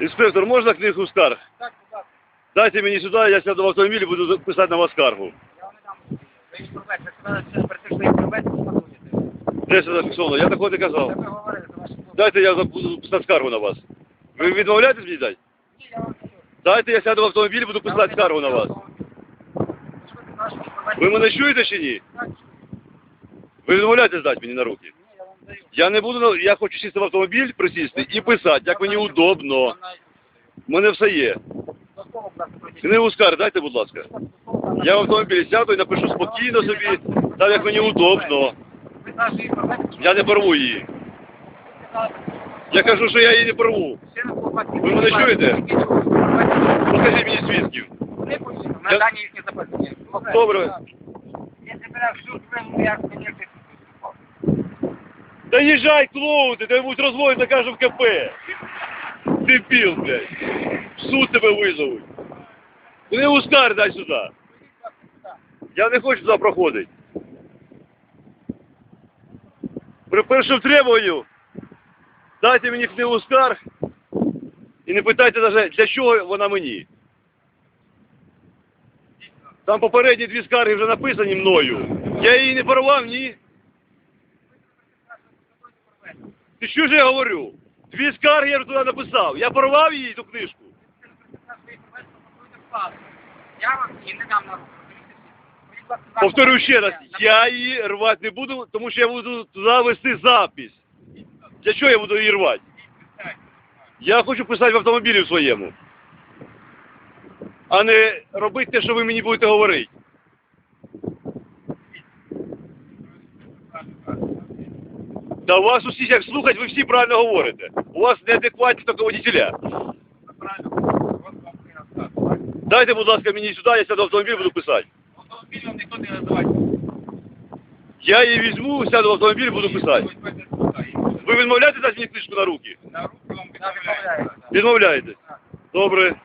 Інспектор, можна книгу скарг? Так, будь ласка, Дайте мені сюди, я сяду в автомобіль і буду писати на вас скаргу. я вам не дам. Ви їх проведете. Ви сказали, що перед тим, що їх проведете, смакуєте. Де це зафіксовано? Я такого не Це казав. ви говорили, це ваші слова. Дайте я буду писати скаргу на вас. Ви відмовляєтесь мені дати? Ні, я вам не даю. Дайте я сяду в автомобіль і буду писати скаргу на вас. Що ви наші їх проведете? Ви мене чуєте чи ні? Так, Ви відмовляєтесь дати мені на руки? Я не буду, я хочу сісти в автомобіль, присісти і писати, як мені удобно. У мене все є. Книгу скарг дайте, будь ласка. Я в автомобілі сяду і напишу спокійно собі, так як мені удобно. Я не порву її. Я кажу, що я її не порву. Ви мене чуєте? Покажіть мені свідків. На дані їхні запитання. Добре. Я тебе всю свою як мені Та їжджай, клоун, ти будуть розводити, закажу в КП. Дебіл, блядь. В суд тебе визовуть. Книгу скарг дай сюди. Я не хочу туди проходити. При першому требуванню дайте мені книгу скарг і не питайте навіть, для чого вона мені. Там попередні дві скарги вже написані мною. Я її не порвав, ні. Ти що ж я говорю? Дві скарги я туди написав. Я порвав її ту книжку. Я вам її не дам на руку. Повторюю ще раз, я її рвати не буду, тому що я буду туди вести запис. Для чого я буду її рвати? Я хочу писати в автомобілі своєму. А не робити те, що ви мені будете говорити. Та у вас усі, як слухать, ви всі правильно говорите. У вас неадекватні тільки водителя. Дайте, будь ласка, мені сюди, я сяду в автомобіль буду писати. Автомобілем ніхто не називає. Я її візьму, сяду в автомобіль буду писати. Ви відмовляєте дати мені книжку на руки? На руку вам відмовляється. Відмовляєте. Добре.